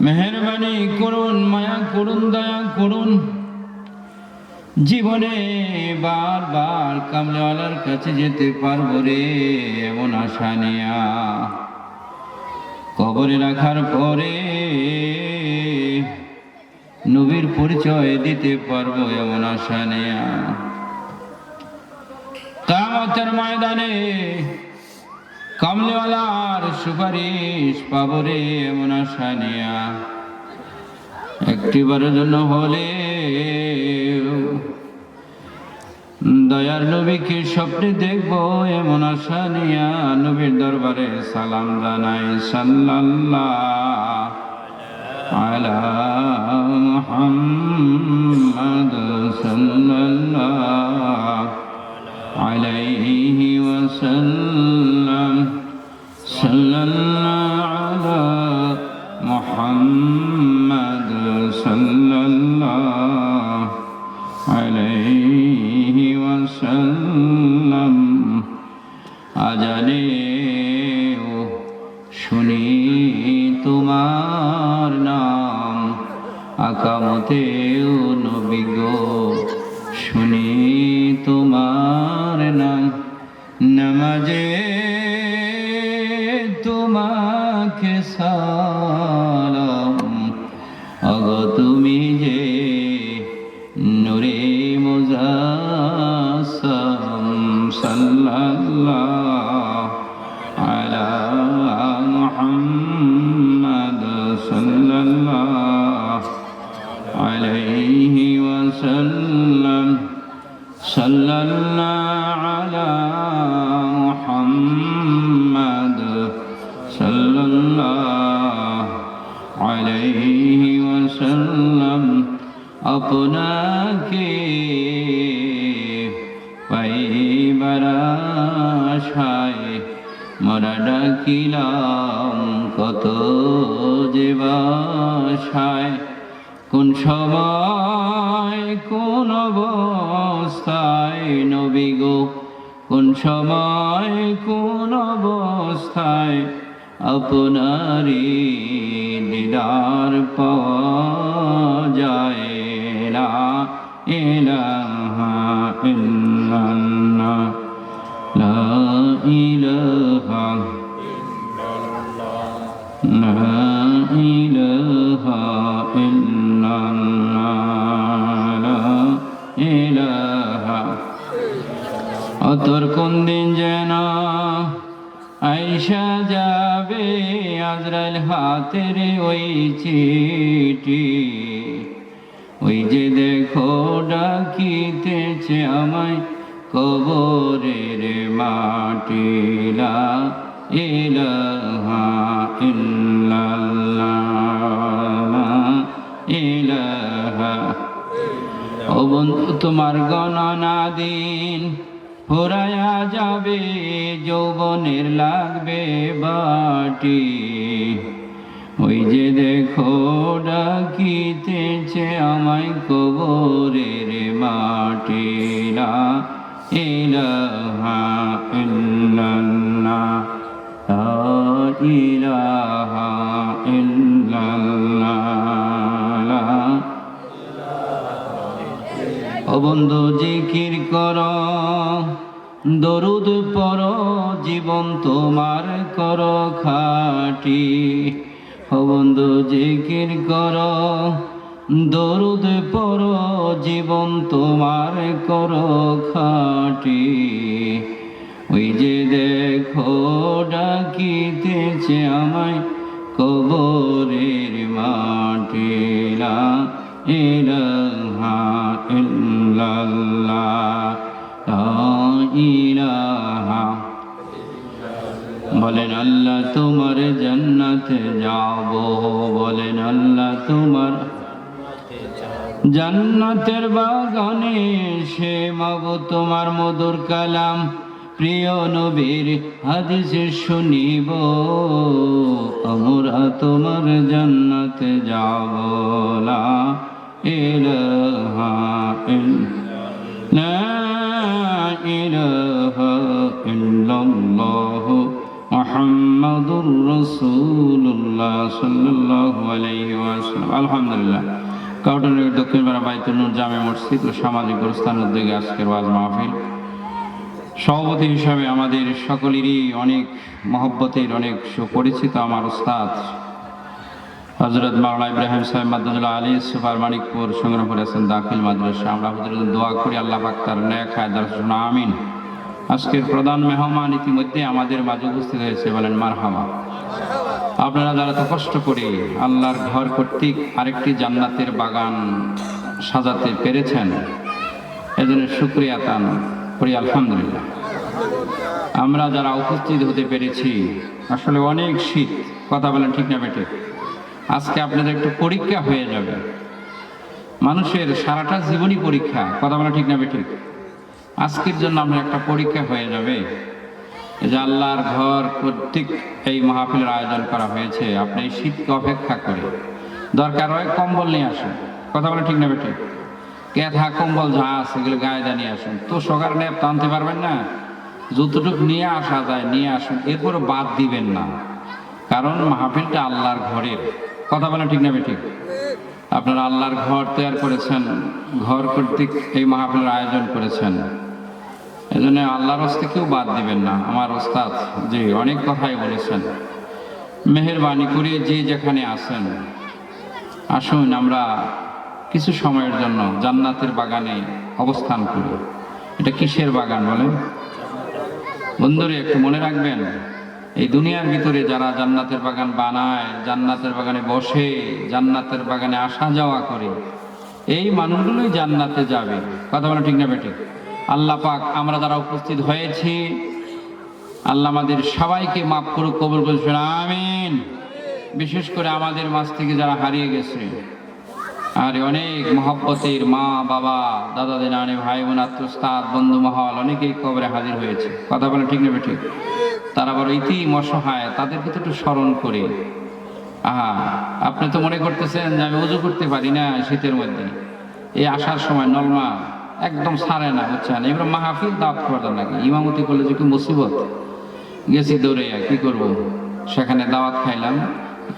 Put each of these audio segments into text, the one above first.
মেহরবানি করুন, মায়া করুন, দয়া করুন। জীবনে বারবার কামলেওয়ালার কাছে যেতে পারব রে, এমন আশা নিয়া। কবরে রাখার পরে নবীর পরিচয় দিতে পারব, এমন আশা নেয়া। কামতের ময়দানে কমলেওয়ালার সুপারিশ পাবো রে এমন আশা নেয়া। একটিবারের জন্য হলে দয়ার নবীকে স্বপ্নে দেখব এমন আশা নিয়া। নবীর দরবারে সালাম জানাই, সাল্লাল্লাহ আলা মুহাম্মদ সাল্লাল্লাহ আলাইহি ওয়াসাল্লাম। সাল্লাল্লাহ আলা মুহাম্মদ সাল্লাল্লাহ আলাইহি ওয়াসাল্লাম আজানে ও শুনি তোমার নাম, আকামতেও নবী গো, শুনি তোমার নাম, নামাজে মুহাম্মদ সাল্লাল্লাহ আলাইহি ওয়াসাল্লাম সাল্লাল্লাহ আলা মুহাম্মদ সাল্লাল্লাহ আলাইহি ওয়াসাল্লাম আপনাকে পাইবার আশায় মরা ডাকিলাম। কত যে বাসায় কোন সময়, কোন অবস্থায় নবী গো? কোন সময়, কোন অবস্থায় আপনারি দিদার পাওয়া যায় লা ইলাহা ইল্লাল্লাহ, লা ইলাহা লা ইলাহা ইল্লাল্লাহ, লা ইলাহা। অতর কোন দিন যেন আইসা যাবে আজরাইল হাতের ওই চিঠি। ওই যে দেখো ডাকিতেছে আমায় কবরের মাটিলা ইলাহা ইল্লাল্লাহ। ইলাহা। ও বন্ধু, তোমার গণনা দিন। ফুরায়া যাবে, যৌবনের লাগবে বাটি। ওই যে দেখো ডাকিতেছে আমায় কবরের মাটিলা ইলাহা ইল্লাল্লাহ, লা ইলাহা ইল্লাল্লাহ। ও বন্ধু, জিকির কর, দরুদ পর জীবন তোমার কর খাটি। ও বন্ধু, জিকির কর, দরুদ পর জীবন তোমার কর খাটি। ওই যে দেখো, ডাকিতেছে আমায় কবরের মাটিলা ইলাহা ইল্লাল্লাহ, লা ইলাহা। বলেন, আল্লাহ তোমার জান্নাতে যাব। বলেন, আল্লাহ তোমার জান্নাতের বাগানে সে মাব তোমার মধুর কালাম। প্রিয় নবীর হাদিসে শুনিব আমরা তোমার জান্নাতে যাব লা ইলাহা ইল্লাল্লাহ মুহাম্মাদুর রাসূলুল্লাহ সাল্লাল্লাহু আলাইহি ওয়াসাল্লাম। আলহামদুলিল্লাহ। কাউটনের দক্ষিণ বারা বাইতুল নূর জামে মসজিদ ও সামাজিক প্রস্থান উদ্যোগে আজকের ওয়াজ মাহফিল। সভাপতি হিসাবে আমাদের সকলেরই অনেক মহব্বতের, অনেক সুপরিচিত আমার উস্তাদ হজরত মাওলানা ইব্রাহিম সাহেব মাদুল্লাহ আলী, সুপার মানিকপুর সংগ্রামপুর আছেন দাখিল মাদ্রাসা। আমরা হুজুর দোয়া করি, আল্লাহ পাক তার ন্যাক হায়দার আমিন। আজকের প্রধান মেহমান ইতিমধ্যে আমাদের মাঝে উপস্থিত হয়েছে, বলেন মারহামা আপনারা যারা তো কষ্ট করে আল্লাহর ঘর কর্তৃক আরেকটি জান্নাতের বাগান সাজাতে পেরেছেন, এজন্য শুক্রিয়া, তান। করি আলহামদুলিল্লাহ। আমরা যারা উপস্থিত হতে পেরেছি, আসলে অনেক শীত, কথা বলেন ঠিক না বেটে আজকে আপনাদের একটু পরীক্ষা হয়ে যাবে। মানুষের সারাটা জীবনই পরীক্ষা, কথা বলা ঠিক না বেঠিক আজকের জন্য আপনার একটা পরীক্ষা হয়ে যাবে। যে আল্লাহর ঘর কর্তৃক এই মাহফিলের আয়োজন করা হয়েছে। আপনি এই শীতকে অপেক্ষা করে। দরকার হয় কম্বল নিয়ে আসুন। কথা বলে ঠিক না বেঠিক কেথা, কম্বল, যা আছে, এগুলো গায়ে দা নিয়ে আসুন। তো সকার ন্যাপ টানতে পারবেন না? যতটুকু নিয়ে আসা যায়, নিয়ে আসুন। এরপরে বাদ দিবেন না। কারণ মাহফিলটা আল্লাহর ঘরের। কথা বলে ঠিক না বেঠিক? আপনারা আল্লাহর ঘর তৈরি করেছেন, ঘর কর্তৃক এই মাহফিলের আয়োজন করেছেন। এই জন্য আল্লাহর হস্তে কেউ বাদ দিবেন না। আমার ওস্তাদ যে অনেক কথাই বলেছেন। মেহরবানি করে যে যেখানে আসেন আসুন, আমরা কিছু সময়ের জন্য জান্নাতের বাগানে অবস্থান করি। এটা কিসের বাগান বলেন? বন্ধুরে, একটু মনে রাখবেন, এই দুনিয়ার ভিতরে যারা জান্নাতের বাগান বানায়, জান্নাতের বাগানে বসে, জান্নাতের বাগানে আসা যাওয়া করে, এই মানুষগুলোই জান্নাতে যাবে। কথা বলা ঠিক না বেঠিক? আল্লাহ পাক আমরা যারা উপস্থিত হয়েছি, আল্লাহ আমাদের সবাইকে মাফ করুক, কবুল করেছেন আমিন। বিশেষ করে আমাদের মাঝ থেকে যারা হারিয়ে গেছে আর অনেক মহব্বতের মা, বাবা, দাদা দিনানি, ভাই বোন, আত্মস্তাদ, বন্ধু মহল, অনেকেই কবরে হাজির হয়েছে। কথা বলে ঠিক নেবে ঠিক তারা বড় ইতি অসহায় তাদেরকে তো একটু স্মরণ করে। আহা, আপনি তো মনে করতেছেন যে আমি উজু করতে পারি না শীতের মধ্যে। এই আসার সময় নলমা একদম সারে না, বুঝছেন? এবার মাহফিল দাওয়াত করতাম নাকি? ইমামতি করলে যে কি মুসিবত? গেছি দৌড়ে কি করব? সেখানে দাওয়াত খাইলাম।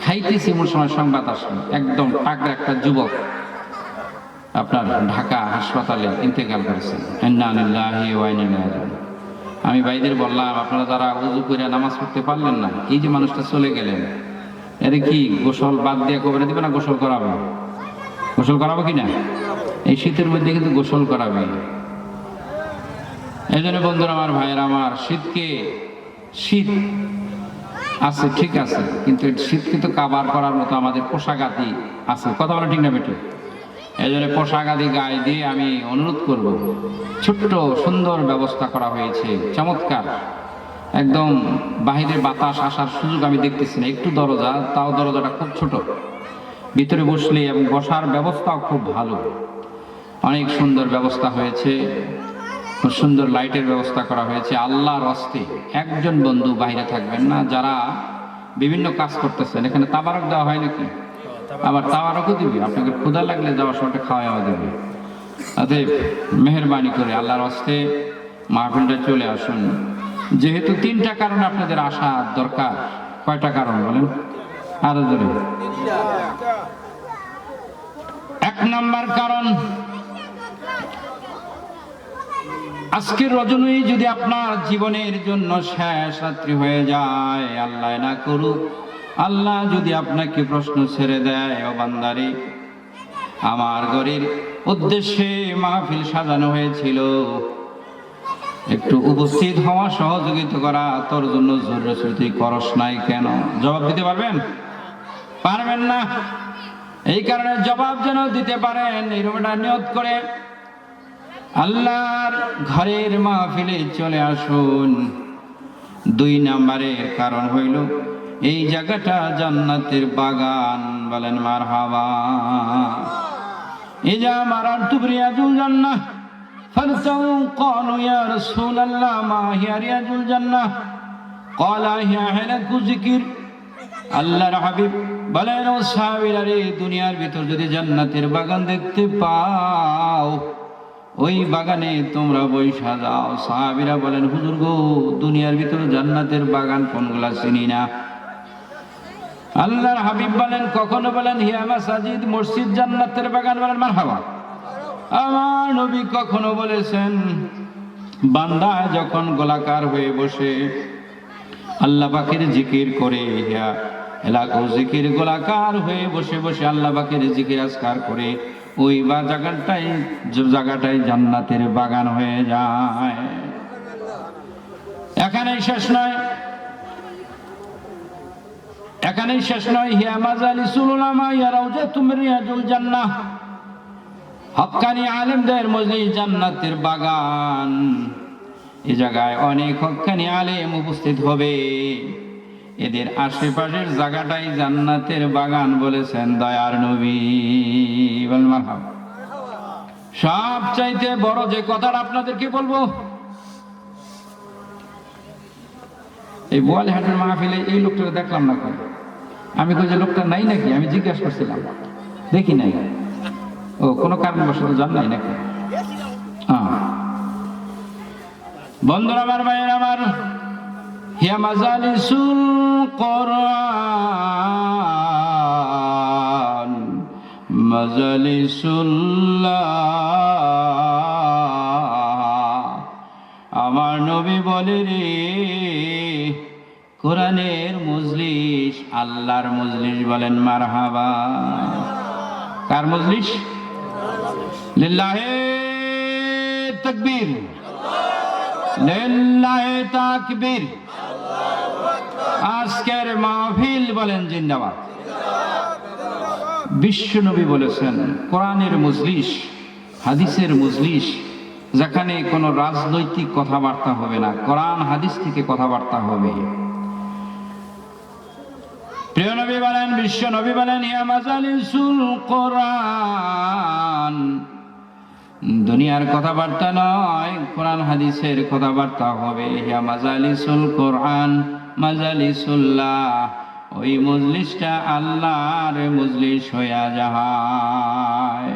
খাইতেছি এমন সময় সংবাদ আসলো। একদম টাকরা একটা যুবক আপনার ঢাকা হাসপাতালে ইন্তেকাল করেছেন। আমি ভাইদের বললাম, আপনারা যারা উজু করে নামাজ পড়তে পারলেন না, এই যে মানুষটা চলে গেলেন, এর কি গোসল বাদ দিয়ে কবরে দিবে না গোসল করাবো? গোসল করাবো কি না এই শীতের মধ্যে কিন্তু গোসল করাবে। এই জন্য বন্ধুরা, আমার ভাইয়ের, আমার শীতকে শীত আছে, ঠিক আছে, কিন্তু শীতকে তো কাবার করার মতো আমাদের পোশাক আদি আছে। কথা বলা ঠিক না বেটে এই পোশাক আদি গায়ে দিয়ে আমি অনুরোধ করব, ছোট্ট, সুন্দর ব্যবস্থা করা হয়েছে, চমৎকার। একদম বাহিরের বাতাস আসার সুযোগ আমি দেখতেছি না, একটু দরজা, তাও দরজাটা খুব ছোট। ভিতরে বসলে এবং বসার ব্যবস্থাও খুব ভালো। অনেক সুন্দর ব্যবস্থা হয়েছে। খুব সুন্দর লাইটের ব্যবস্থা করা হয়েছে, আল্লাহর অস্তে একজন বন্ধু বাইরে থাকবেন না, যারা বিভিন্ন কাজ করতেছেন। এখানে তাবারক দেওয়া হয় নাকি? আবার তাবারকও দিবে। আপনাকে ক্ষুদা লাগলে যাওয়ার সময়টা খাওয়াও দেবে। অতএব মেহরবানি করে আল্লাহর অস্তে মাহফিলটা চলে আসুন। যেহেতু তিনটা কারণে আপনাদের আসা দরকার। কয়টা কারণ বলেন? আরও এক নাম্বার কারণ আজকের রজনী যদি আপনার জীবনের জন্য শেষ রাত্রি হয়ে যায়, আল্লাহ না করুক। আল্লাহ যদি আপনাকে প্রশ্ন ছেড়ে দেয়, ও বান্দারে, আমার ঘরের উদ্দেশ্যে মাহফিল সাজানো হয়েছিল। একটু উপস্থিত হওয়া, সহযোগিতা করা, তোর জন্য জরুরি করস নাই কেন? জবাব দিতে পারবেন? পারবেন না। এই কারণে জবাব যেন দিতে পারেন, এই এরকমটা নিয়ত করে। আল্লাহর ঘরের মাহফিলে চলে আসুন দুই নাম্বারের কারণ হইল এই জায়গাটা জান্নাতের বাগান বলেন মার হাওয়া ইজা মারার তুবরিয়াজুল জান্নাহ ফালতাউ قالوا يا رسول الله ما هي رياض الجنة قال هي حلق ذكر আল্লাহর হাবিব বলেন ও সাহাবীরা রে দুনিয়ার ভিতর যদি জান্নাতের বাগান দেখতে পাও ওই বাগানে তোমরা বৈশা যাও। সাহাবিরা বলেন, হুজুর গো, দুনিয়ার ভিতরে জান্নাতের বাগান কোনগুলা চিনি না? আল্লাহর হাবিব বলেন, কখনো বলেন হিয়া মাসাজিদ মসজিদ জান্নাতের বাগান বলেন, মারহাবা। আমার নবী কখনো বলেছেন, বান্দা যখন গোলাকার হয়ে বসে, আল্লাহ পাকের জিকির করে, ইয়া এলাকা জিকির গোলাকার হয়ে বসে বসে আল্লাহ পাকের জিকির আজকার করে ওই বা জায়গাটাই জায়গাটাই জান্নাতের বাগান হয়ে যায়। এখানেই শেষ নয়। এখানেই শেষ নয়। হিয়া মাজালিসুল উলামা ইয়া রাউজাতুম রিয়াজুল জান্নাহ। হক্কানি আলেমদের মজলিস জান্নাতের বাগান। এ জায়গায় অনেক হক্কানি আলেম উপস্থিত হবে। এদের আশেপাশের জায়গাটাই জান্নাতের বাগান বলেছেন দয়ার নবী। সব চাইতে বড় যে কথাটা আপনাদেরকে বলব, এই বোয়ালহাটের মাহফিলে এই লোকটাকে দেখলাম না আমি কই যে লোকটা নাই নাকি? আমি জিজ্ঞাসা করছিলাম। দেখি নাই? ও, কোনো কারণবশত জান নাই নাকি? হ্যাঁ বন্ধুরা আমার ভাইয়ের আমার হিয়া মাজালিসুল কোরআন, মাজালিসুল্লাহ। আমার নবী বলে রে, কোরআনের মজলিস, আল্লাহর মজলিস বলেন মারহাবা। কার মজলিস? লিল্লাহে তাকবীর। লিল্লাহে তাকবীর। আজকের মাহফিল বলেন জিন্দাবাদ। বিশ্বনবী বলেছেন, কোরআনের মজলিস, হাদিসের মজলিস, যেখানে কোনো রাজনৈতিক কথাবার্তা হবে না, কোরআন, হাদিস থেকে কথাবার্তা হবে। প্রিয় নবী বলেন বিশ্ব নবী বলেন, ইয়া মাজালিসুল কোরআন। দুনিয়ার কথাবার্তা নয়, কোরআন, হাদিসের কথাবার্তা হবে। ইয়া মাজালিসুল কোরআন, মাজালিসুল্লাহ, ওই মজলিসটা আল্লাহর মজলিস হইয়া যায়।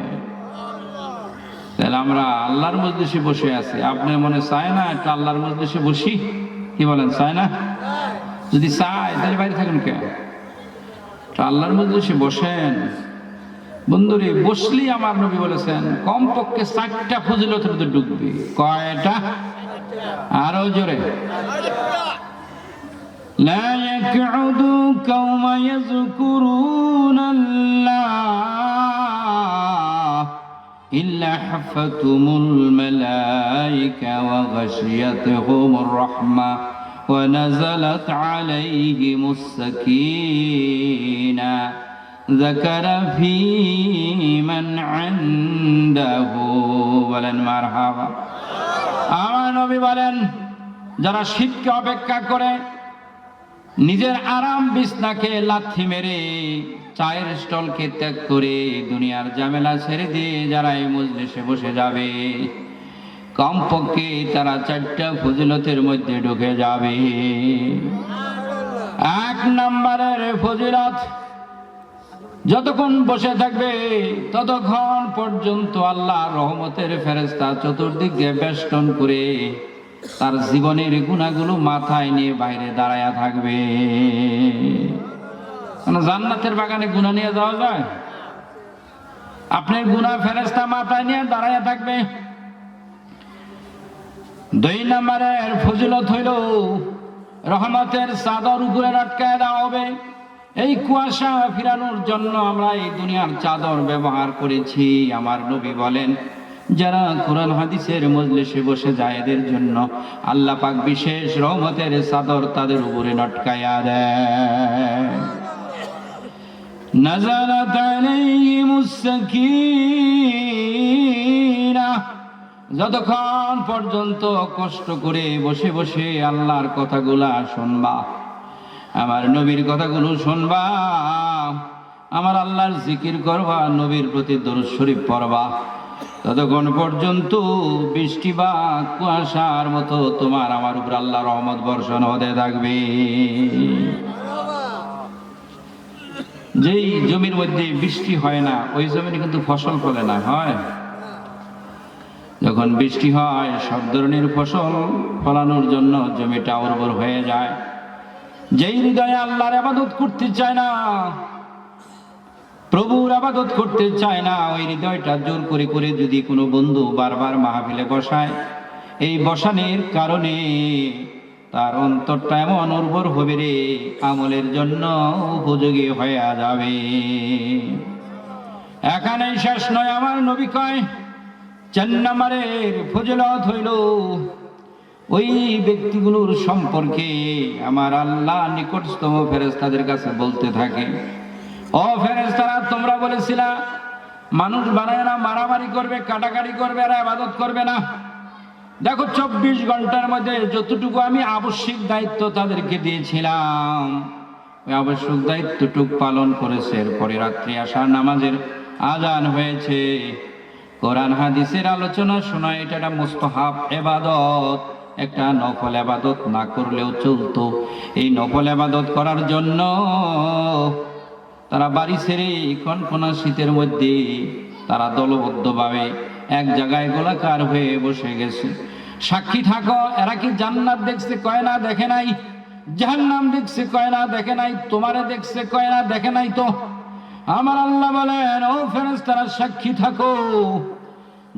তাহলে আমরা আল্লাহর মজলিসে বসে আছি। আপনার মনে চায় না একটা আল্লাহর মজলিসে বসি? কি বলেন, চায় না? যদি চায়, তাহলে বাইরে থাকুন কে আল্লাহর মজলিসে বসেন। বন্ধুরে বসলি আমার নবী বলেছেন কমপক্ষে চারটা ফজিলতের ভিতরে ঢুকবে কয়টা আরো জোরে لا يقعد قوم يذكرون الله إلا حفتهم الملائكة وغشيتهم الرحمة ونزلت عليهم السكينة ذكر في من عنده বলেন মারহাবা আমার নবী বলেন যারা শীতকে অপেক্ষা করে নিজের আরাম বিছনাকে লাথি মেরে চায়ের স্টলকে ত্যাগ করে দুনিয়ার ঝামেলা ছেড়ে দিয়ে যারা এই মজলিসে বসে যাবে কমপক্ষে তারা চারটা ফজিলতের মধ্যে ঢুকে যাবে এক নম্বরের ফজিলত যতক্ষণ বসে থাকবে, ততক্ষণ পর্যন্ত আল্লাহ রহমতের ফেরেস্তা চতুর্দিকে বেষ্টন করে তার জীবনের গুণাগুলো মাথায় নিয়ে বাইরে দাঁড়ায়া থাকবে। জান্নাতের বাগানে গুণা নিয়ে যাওয়া যায়? আপনার গুণা ফেরেস্তা মাথায় নিয়ে দাঁড়ায়া থাকবে। দুই নম্বরের ফজিলত হইল, রহমতের চাদর উপরে আটকায় দেওয়া হবে। এই কুয়াশা ফিরানোর জন্য আমরা এই দুনিয়ার চাদর ব্যবহার করেছি। আমার নবী বলেন, যারা কোরআন হাদিসের মজলিসে বসে যায় এদের জন্য আল্লাহ পাক বিশেষ রহমতের চাদর তাদের উপরে লটকায়া দেয় যতক্ষণ পর্যন্ত কষ্ট করে বসে বসে আল্লাহর কথাগুলা শুনবা আমার নবীর কথাগুলো শুনবা, আমার আল্লাহর জিকির করবা, নবীর প্রতি দরুদ শরীফ পড়বা। ততক্ষণ পর্যন্ত বৃষ্টি বা কুয়াশার মতো তোমার আমার উপর আল্লাহ রহমত বর্ষণ হতে থাকবে। যেই জমির মধ্যে বৃষ্টি হয় না, ওই জমিনে কিন্তু ফসল ফলে না, হয়? যখন বৃষ্টি হয়, সব ধরনের ফসল ফলানোর জন্য জমিটা উর্বর হয়ে যায়। যেই হৃদয়ে আল্লাহর আবাদত করতে চায় না, প্রভুর আবাদত করতে চায় না, ওই হৃদয়টা জোর করে করে যদি কোনো বন্ধু বারবার মাহফিলে বসায়, এই বসানের কারণে তার অন্তরটা এমন উর্বর হবে রে, আমলের জন্য উপযোগী হয়ে যাবে। এখানেই শেষ নয় আমার নবী কয়, চার নাম্বারের ফজলত হইল ওই ব্যক্তিগুলোর সম্পর্কে আমার আল্লাহ নিকটতম ফেরেস্তাদের কাছে বলতে থাকে। ও ফেরেস্তারা তোমরা বলেছিলা, মানুষ বানায় না, মারামারি করবে, কাটাকাটি করবে, আর আবাদত করবে না। দেখো, চব্বিশ ঘণ্টার মধ্যে যতটুকু আমি আবশ্যিক দায়িত্ব তাদেরকে দিয়েছিলাম, ওই আবশ্যক দায়িত্বটুক পালন করেছে। এরপরে রাত্রি আসার নামাজের আজান হয়েছে। কোরআন, হাদিসের আলোচনা শোনা, এটা একটা মুস্তাহাব এবাদত একটা নফল আবাদত না করলেও চলতো। এই নফল আবাদত করার জন্য তারা বাড়ি ছেড়ে কনকনা শীতের মধ্যে তারা দলবদ্ধভাবে এক জায়গায় গোলাকার হয়ে বসে গেছে। সাক্ষী থাকো, এরা কি জান্নাত দেখছে কয় না দেখে নাই? জাহান্নাম দেখছে কয় না দেখে নাই? তোমারে দেখছে কয় না দেখে নাই তো? আমার আল্লাহ বলেন, ও ফেরেশতারা, সাক্ষী থাকো।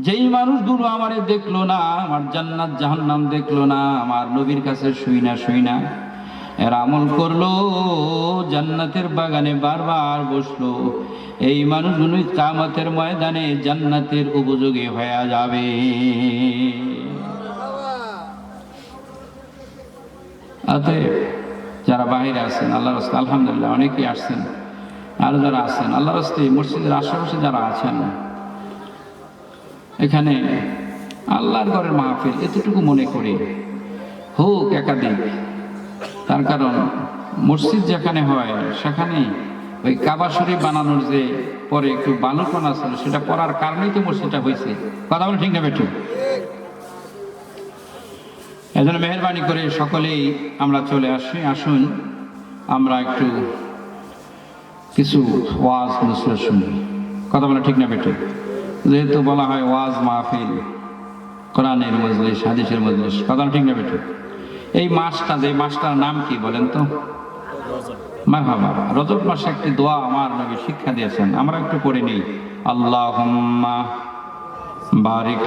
যেই মানুষগুলো আমারে দেখল না, আমার জান্নাত, জাহান্নাম দেখল না, আমার নবীর কাছে শুই না শুই না। এরা আমল করল, জান্নাতের বাগানে বারবার বসল। এই মানুষগুলোই কামতের ময়দানে জান্নাতের উপযোগী হয়ে যাবে। যারা বাহিরে আছেন আল্লাহ রাস্তা আলহামদুলিল্লাহ অনেকেই আসছেন, আরও যারা আছেন আল্লাহ রাস্তে মসজিদের আশেপাশে যারা আছেন এখানে আল্লাহর ঘরের মাহফিল এতটুকু মনে করি। হোক একাধিক। তার কারণ মসজিদ যেখানে হয় সেখানে ওই কাবা শরীফ বানানোর যে পরে একটু বালুকণা ছিল সেটা পড়ার কারণেই তো মসজিদটা হয়েছে। কথা বলে ঠিক না, বেঠু? এজন্য মেহরবানি করে সকলেই আমরা চলে আসি। আসুন, আমরা একটু কিছু ওয়াজ নসরত শুনি। কথা বলে ঠিক না, বেঠু? যেহেতু বলা হয় ওয়াজ মাহফিল, কোরআনের মজলিস, হাদিসের মজলিস, কথা ঠিক না বেঠু? এই মাসটা, যে মাসটার নাম কি বলেন তো? রজব মাসে একটি দোয়া আমার নবী শিক্ষা দিয়েছেন। আমরা একটু পড়ে নিই। আল্লাহুম্মা বারিক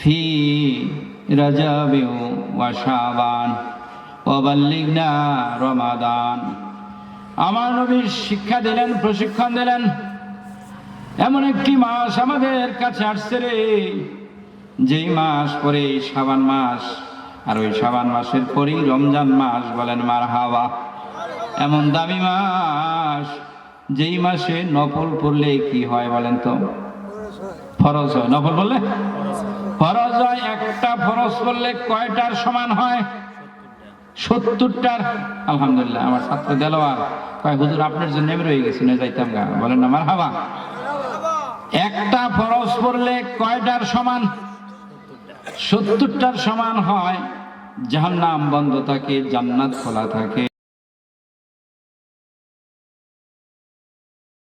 ফি রজব ওয়া শাবান ওয়া বাল্লিগনা রমাদান। আমার নবী শিক্ষা দিলেন, প্রশিক্ষণ দিলেন। এমন একটি মাস আমাদের কাছে আসছে রে। যেই মাস পরে সাবান মাস, আর ওই সাবান মাসের পরেই রমজান মাস বলেন মার হাওয়া। এমন দামি মাস, যেই মাসে নফল পড়লে কি হয় বলেন তো? ফরজ হয়। নফল বললে ফরজ হয়। একটা ফরজ করলে কয়টার সমান হয়? সত্তরটার। আলহামদুলিল্লাহ, আমার ছাত্র দেলোয়ার। কয়, হুজুর, আপনার জন্য রয়ে গেছি না যাইতাম গা। বলেন না আমার হাওয়া। একটা ফরজ পড়লে কয়টার সমান? সত্তরটার সমান হয়। জাহান্নাম বন্ধ থাকে জান্নাত খোলা থাকে।